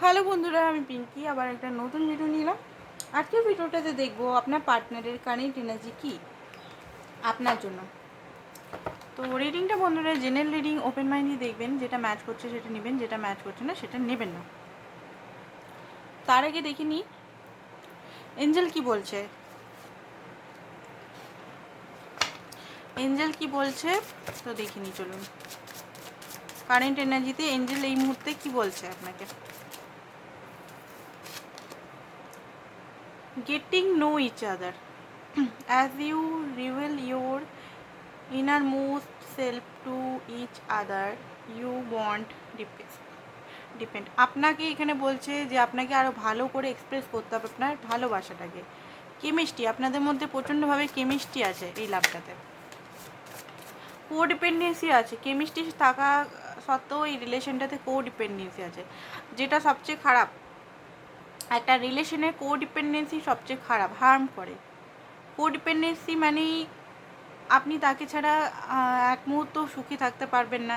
Hello বন্ধুরা, আমি পিঙ্কি, আবার একটা নতুন ভিডিও নিলাম। আজকের ভিডিওটাতে দেখব, আপনার পার্টনারের কারেন্ট এনার্জি কি? আপনার জন্য। তো রিডিংটা বন্ধুরা জেনারেল রিডিং ওপেন মাইন্ডই দেখবেন, যেটা ম্যাচ করছে সেটা নেবেন, যেটা ম্যাচ করছে না সেটা নেবেন না। তার আগে দেখে দেখিনি এঞ্জেল কি বলছে? এঞ্জেল কি বলছে? তো দেখিনি চলুন। কারেন্ট এনার্জিতে এঞ্জেল এই মুহূর্তে কি বলছে আপনাকে? Getting know each other. As you reveal your innermost self to each other, you want depend আপনাকে এখানে বলছে যে আপনাকে আরও ভালো করে এক্সপ্রেস করতে হবে আপনার ভালোবাসাটাকে। কেমিস্ট্রি আপনাদের মধ্যে প্রচণ্ডভাবে কেমিস্ট্রি আছে এই লাভটাতে। কো ডিপেন্ডেন্সি আছে। কেমিস্ট্রি থাকা সত্ত্বেও এই রিলেশনটাতে কো ডিপেন্ডেন্সি আছে। যেটা সবচেয়ে খারাপ একটা রিলেশনের কো ডিপেন্ডেন্সি সবচেয়ে খারাপ হার্ম করে। কো ডিপেন্ডেন্সি মানেই আপনি তাকে ছাড়া এক মুহূর্ত সুখী থাকতে পারবেন না।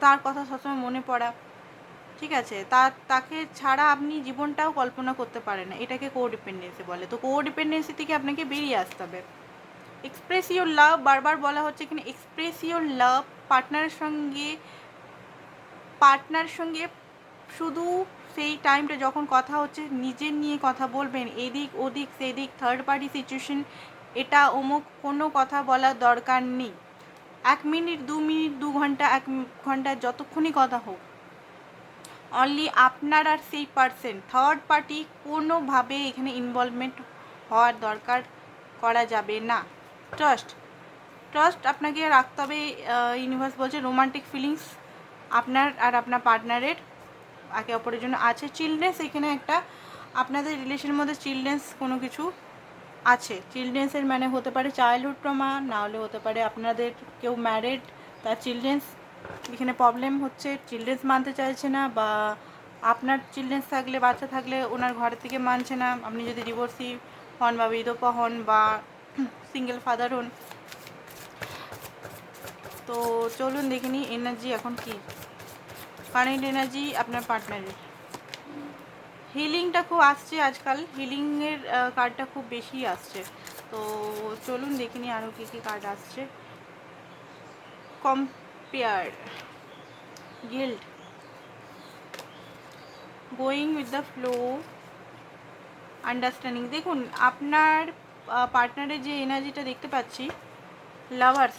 তার কথা সবসময় মনে পড়া। ঠিক আছে? তার তাকে ছাড়া আপনি জীবনটাও কল্পনা করতে পারেন না। এটাকে কো ডিপেন্ডেন্সি বলে। তো কো ডিপেন্ডেন্সি থেকে আপনাকে বেরিয়ে আসতে হবে। এক্সপ্রেস ইউর লাভ বারবার বলা হচ্ছে এখানে। এক্সপ্রেস ইউর লাভ পার্টনারের সঙ্গে পার্টনার সঙ্গে শুধু সেই টাইমটা যখন কথা হচ্ছে, নিজের নিয়ে কথা বলবেন, এদিক ওদিক, সেদিক থার্ড পার্টি সিচুয়েশন এটা অমুক কোনো কথা বলার দরকার নেই। এক মিনিট, দু মিনিট, দু ঘণ্টা, এক ঘণ্টা যতক্ষণই কথা হোক। অনলি আপনার আর সেই পার্সন থার্ড পার্টি কোনোভাবে এখানে ইনভলভমেন্ট হওয়ার দরকার করা যাবে না। ট্রাস্ট ট্রাস্ট আপনাকে রাখতে হবে ইউনিভার্স বলছে রোমান্টিক ফিলিংস আপনার আর আপনার পার্টনারের একে অপরের জন্য আছে। চিলড্রেন্স এখানে একটা আপনাদের রিলেশনের মধ্যে চিলড্রেন্স কোনো কিছু আছে। চিলড্রেন্সের মানে হতে পারে চাইল্ডহুড ট্রমা না হলে হতে পারে আপনাদের কেউ ম্যারেড তার চিলড্রেন্স এখানে প্রবলেম হচ্ছে। চিলড্রেন্স মানতে চাইছে না বা আপনার চিলড্রেন্স থাকলে, বাচ্চা থাকলে ওনার ঘর থেকে মানছে না। আপনি যদি ডিভোর্সি হন বা বিধবা হন বা সিঙ্গেল ফাদার হন। তো চলুন দেখে এনার্জি এখন কি? কারেন্ট এনার্জি আপনার পার্টনারের। হিলিংটা খুব আসছে আজকাল, হিলিংয়ের কার্ডটা খুব বেশি আসছে। তো চলুন দেখে নিই আরও কী কী কার্ড আসছে। Compare, guild, going with the flow, understanding. দেখুন, আপনার পার্টনারের যে এনার্জিটা দেখতে পাচ্ছি, lovers,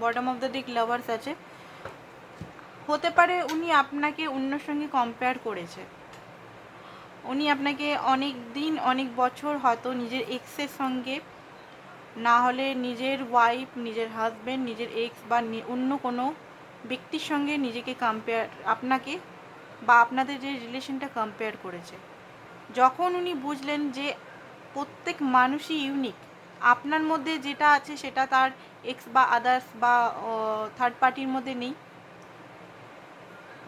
bottom of the deck lovers আছে। হতে পারে উনি আপনাকে অন্যর সঙ্গে কম্পেয়ার করেছে। উনি আপনাকে অনেক দিন, অনেক বছর হয়তো নিজের এক্সের সঙ্গে, না হলে নিজের ওয়াইফ নিজের হাজব্যান্ড নিজের এক্স বা অন্য কোনো ব্যক্তির সঙ্গে নিজেকে কম্পেয়ার আপনাকে বা আপনাদের যে রিলেশনটা কম্পেয়ার করেছে। যখন উনি বুঝলেন যে প্রত্যেক মানুষই ইউনিক আপনার মধ্যে যেটা আছে সেটা তার এক্স বা আদার্স বা থার্ড পার্টির মধ্যে নেই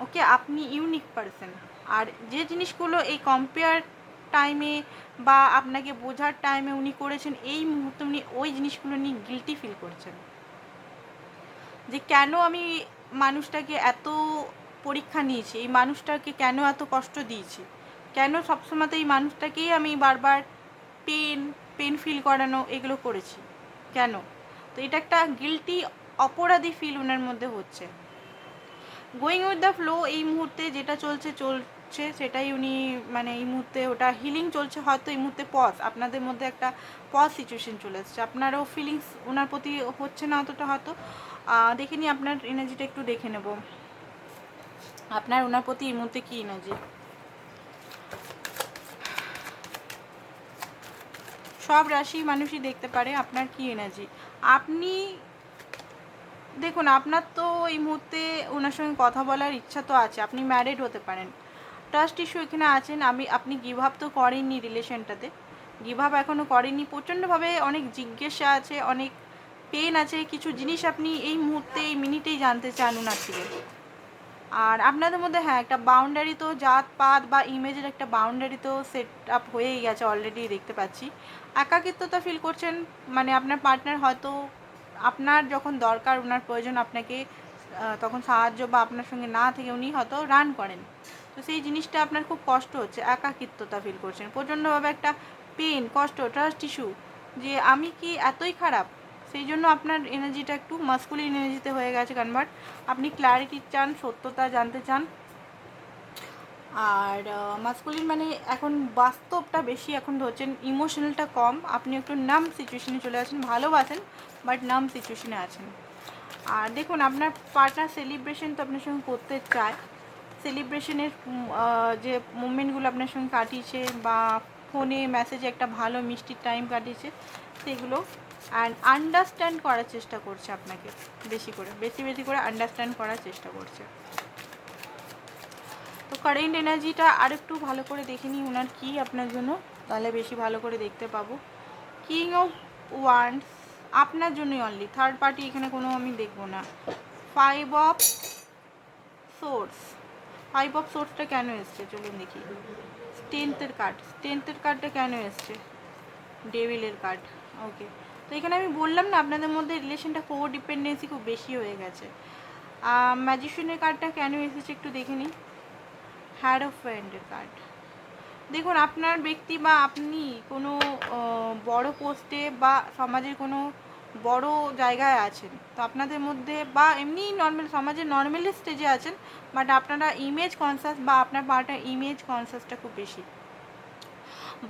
ওকে, আপনি ইউনিক পারসন আর যে জিনিসগুলো এই কম্পেয়ার টাইমে বা আপনাকে বোঝার টাইমে উনি করেছেন, এই মুহূর্তে উনি ওই জিনিসগুলো নিয়ে গিলটি ফিল করছেন। যে কেন আমি মানুষটাকে এত পরীক্ষা নিয়েছি, এই মানুষটাকে কেন এত কষ্ট দিয়েছি? কেন সবসময় তো এই মানুষটাকেই আমি বারবার পেন পেন ফিল করানো, এগুলো করেছি? কেন? তো এটা একটা গিলটি অপরাধী ফিল ওনার মধ্যে হচ্ছে। গোয়িং উইথ দ্য ফ্লো এই মুহূর্তে যেটা চলছে চলছে সেটাই উনি মানে এই মুহূর্তে ওটা হিলিং চলছে, হয়তো এই মুহূর্তে পজ আপনাদের মধ্যে একটা পজ সিচুয়েশন চলে এসছে। আপনারও ফিলিংস ওনার প্রতি হচ্ছে না অতটা হয়তো। দেখে নিই আপনার এনার্জিটা একটু দেখে নেব। আপনার ওনার প্রতি এই মুহূর্তে কী এনার্জি সব রাশি মানুষই দেখতে পারে আপনার কি এনার্জি আপনি দেখুন, আপনার তো এই মুহূর্তে ওনার সঙ্গে কথা বলার ইচ্ছা তো আছে, আপনি ম্যারিড হতে পারেন। ট্রাস্ট ইস্যু এখানে আছেন, আমি, আপনি গিভ আপ তো করেননি রিলেশনটাতে গিভ আপ এখনও করেননি, প্রচণ্ডভাবে অনেক জিজ্ঞাসা আছে, অনেক পেন আছে, কিছু জিনিস আপনি এই মুহূর্তে, এই মিনিটেই জানতে চান ওনার থেকে। আর আপনাদের মধ্যে হ্যাঁ একটা বাউন্ডারি তো জাত পাত বা ইমেজের একটা বাউন্ডারি তো সেট আপ হয়েই গেছে অলরেডি দেখতে পাচ্ছি। একাকিত্বতা ফিল করছেন মানে আপনার পার্টনার হয়তো আপনার যখন দরকার, ওনার প্রয়োজন আপনাকে তখন সাহায্য বা আপনার সঙ্গে না থেকে উনি হয়তো রান করেন। তো সেই জিনিসটা আপনার খুব কষ্ট হচ্ছে, একাকিত্বতা ফিল করছেন। প্রচণ্ডভাবে একটা পেন কষ্ট ট্রাস্ট ইস্যু যে আমি কি এতই খারাপ? সেই জন্য আপনার এনার্জিটা একটু মাস্কুলিন এনার্জিতে হয়ে গেছে কনভার্ট আপনি ক্ল্যারিটি চান, সত্যতা জানতে চান। আর মাস্কুলিন মানে এখন বাস্তবটা বেশি, এখন ধরছেন ইমোশনালটা কম। আপনি একটু নাম সিচুয়েশনে চলে আছেন ভালোবাসেন বাট নাম সিচুয়েশনে আছেন। আর দেখুন, আপনার পার্টনার সেলিব্রেশন তো আপনার সঙ্গে করতে চায়। সেলিব্রেশনের যে মুমেন্টগুলো আপনার সঙ্গে কাটিয়েছে বা ফোনে মেসেজে একটা ভালো মিষ্টি টাইম কাটিয়েছে, সেগুলো অ্যান্ড আন্ডারস্ট্যান্ড করার চেষ্টা করছে আপনাকে, বেশি করে, বেশি বেশি করে আন্ডারস্ট্যান্ড করার চেষ্টা করছে। তো কারেন্ট এনার্জিটা আর একটু ভালো করে দেখে নিই ওনার কী আপনার জন্য? তাহলে বেশি ভালো করে দেখতে পাবো। কিং অফ ওয়ান্স আপনার জন্যই অনলি থার্ড পার্টি এখানে কোনো আমি দেখব না। Five of swords five of সোর্সটা কেন এসছে? চলুন দেখি। টেন্থের কার্ড টেন্থের কার্ডটা কেন এসছে? ডেভিলের কার্ড ওকে তো এখানে আমি বললাম না, আপনাদের মধ্যে রিলেশনটা কো ডিপেন্ডেন্সি খুব বেশি হয়ে গেছে। ম্যাজিশিয়ানের কার্ডটা কেন এসেছে একটু দেখে নিই। হ্যাড অফ ফ্রেন্ডের কার্ড দেখুন, আপনার ব্যক্তি বা আপনি কোনো বড় পোস্টে বা সমাজের কোনো বড় জায়গায় আছেন, তো আপনাদের মধ্যে বা এমনি নর্মাল সমাজের নর্মালি স্টেজে আছেন বাট আপনারা ইমেজ কনসাস বা আপনার পার্টনার ইমেজ কনসাসটা খুব বেশি।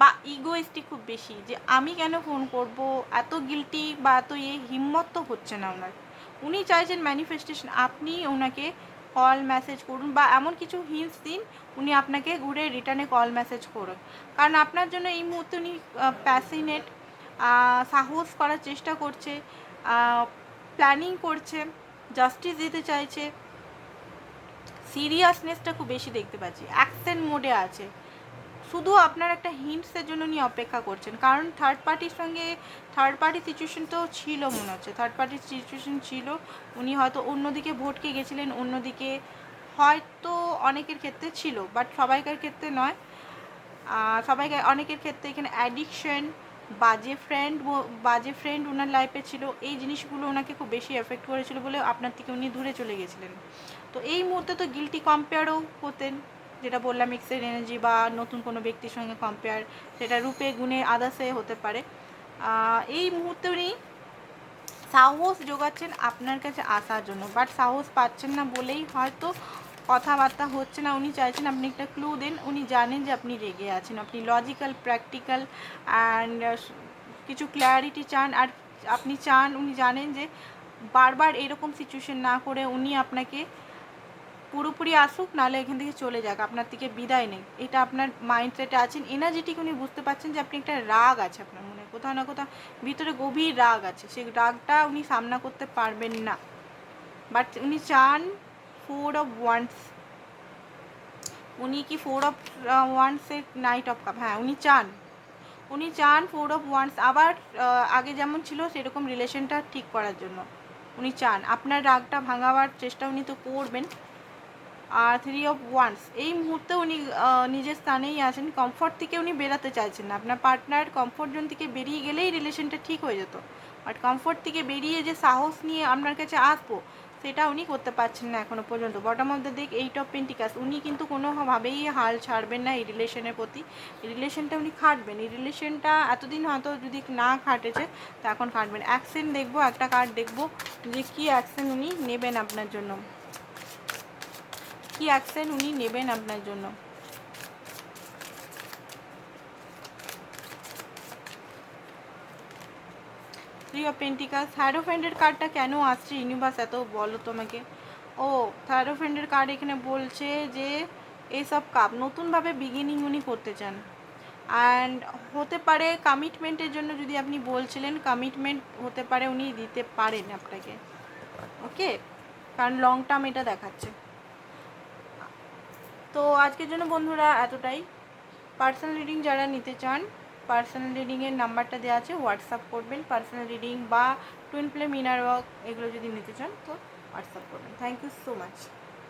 বা ইগোয়েস্টিক খুব বেশি, যে আমি কেন ফোন করব, এত গিলটি বা এত ইয়ে হিম্মত তো হচ্ছে না ওনার। উনি চাইছেন ম্যানিফেস্টেশন আপনি ওনাকে কল মেসেজ করুন বা এমন কিছু হিন্টস দিন, উনি আপনাকে ঘুরে রিটার্নে কল মেসেজ করুন কারণ আপনার জন্য এই মুহূর্তে উনি প্যাসিনেট সাহস করার চেষ্টা করছে প্ল্যানিং করছে জাস্টিস দিতে চাইছে। সিরিয়াসনেসটা খুব বেশি দেখতে পাচ্ছি। অ্যাকশন মোডে আছে। শুধু আপনার একটা হিন্টসের জন্য উনি অপেক্ষা করছেন, কারণ থার্ড পার্টির সঙ্গে থার্ড পার্টি সিচুয়েশন তো ছিল মনে হচ্ছে থার্ড পার্টির সিচুয়েশন ছিল, উনি হয়তো অন্যদিকে ভোটকে গেছিলেন, অন্যদিকে হয়তো অনেকের ক্ষেত্রে ছিল বাট সবাইকার ক্ষেত্রে নয়। সবাই অনেকের ক্ষেত্রে এখানে অ্যাডিকশন বাজে ফ্রেন্ড বাজে ফ্রেন্ড ওনার লাইফে ছিল, এই জিনিসগুলো ওনাকে খুব বেশি এফেক্ট করেছিল বলে আপনার থেকে উনি দূরে চলে গেছিলেন। তো এই মুহূর্তে তো গিলটি কম্পেয়ারও হতেন। যেটা বললাম এক্সের এনার্জি বা নতুন কোনো ব্যক্তির সঙ্গে কম্পেয়ার সেটা রূপে, গুণে আদাসে হতে পারে। এই মুহূর্তে উনি সাহস যোগাচ্ছেন আপনার কাছে আসার জন্য বাট সাহস পাচ্ছেন না বলেই হয়তো কথাবার্তা হচ্ছে না। উনি চাইছেন আপনি একটা ক্লু দেন, উনি জানেন যে আপনি রেগে আছেন। আপনি লজিক্যাল প্র্যাকটিক্যাল অ্যান্ড কিছু ক্ল্যারিটি চান, আর আপনি চান, উনি জানেন যে বারবার এরকম সিচুয়েশন না করে উনি আপনাকে পুরোপুরি আসুক, নাহলে এখান থেকে চলে যাক। আপনার থেকে বিদায় নেই। এটা আপনার মাইন্ডসেটে আছেন। এনার্জেটিক উনি বুঝতে পারছেন যে আপনি একটা রাগ আছে আপনার মনে। কোথাও না কোথাও ভিতরে গভীর রাগ আছে। সেই রাগটা উনি সামনা করতে পারবেন না। বাট উনি চান ফোর অফ ওয়ান্স উনি কি ফোর অফ ওয়ান্সের নাইট অফ কাপ হ্যাঁ উনি চান। উনি চান ফোর অফ ওয়ান্স আবার আগে যেমন ছিল, সেরকম রিলেশনটা ঠিক করার জন্য। উনি চান। আপনার রাগটা ভাঙাবার চেষ্টা উনি তো করবেন। আর থ্রি অফ ওয়ান্স এই মুহূর্তে উনি নিজের স্থানেই আছেন। কমফর্ট থেকে উনি বেরাতে চাইছেন না। আপনার পার্টনার কমফর্ট জোন থেকে বেরিয়ে গেলেই রিলেশনটা ঠিক হয়ে যেত। বাট কমফর্ট থেকে বেরিয়ে যে সাহস নিয়ে আপনার কাছে আসব, সেটা উনি করতে পারছেন না এখনও পর্যন্ত। Bottom of the deck eight of pentacles উনি কিন্তু কোনোভাবেই হাল ছাড়বেন না এই রিলেশনের প্রতি। এই রিলেশনটা উনি খাটবেন। এই রিলেশনটা এতদিন হয়তো যদি না খাটেছে, তো এখন খাটবেন। অ্যাকশন দেখব, একটা কার্ড দেখব, যে কী অ্যাকশন উনি নেবেন আপনার জন্য। কি অ্যাকশন উনি নেবেন আপনার জন্য? থ্রি অফ পেন্টিকাস থার্ডোফ্রেন্ডের কার্ডটা কেন আসছে? ইউনিভার্স, এত বলো তোমাকে। ও থার্ডোফ্রেন্ডের কার্ড এখানে বলছে যে এইসব কাপ নতুনভাবে বিগিনিং উনি করতে চান। অ্যান্ড হতে পারে কমিটমেন্টের জন্য যদি আপনি বলছিলেন কমিটমেন্ট হতে পারে উনি দিতে পারেন আপনাকে। ওকে কারণ লং টার্ম এটা দেখাচ্ছে। তো আজকের জন্য বন্ধুরা এতটাই। পার্সোনাল রিডিং যারা নিতে চান পার্সোনাল রিডিংয়ের নাম্বারটা দেওয়া আছে হোয়াটসঅ্যাপ করবেন পার্সোনাল রিডিং বা টুইন প্লে মিনার ওয়ার্ক এগুলো যদি নিতে চান, তো হোয়াটসঅ্যাপ করবেন। Thank you so much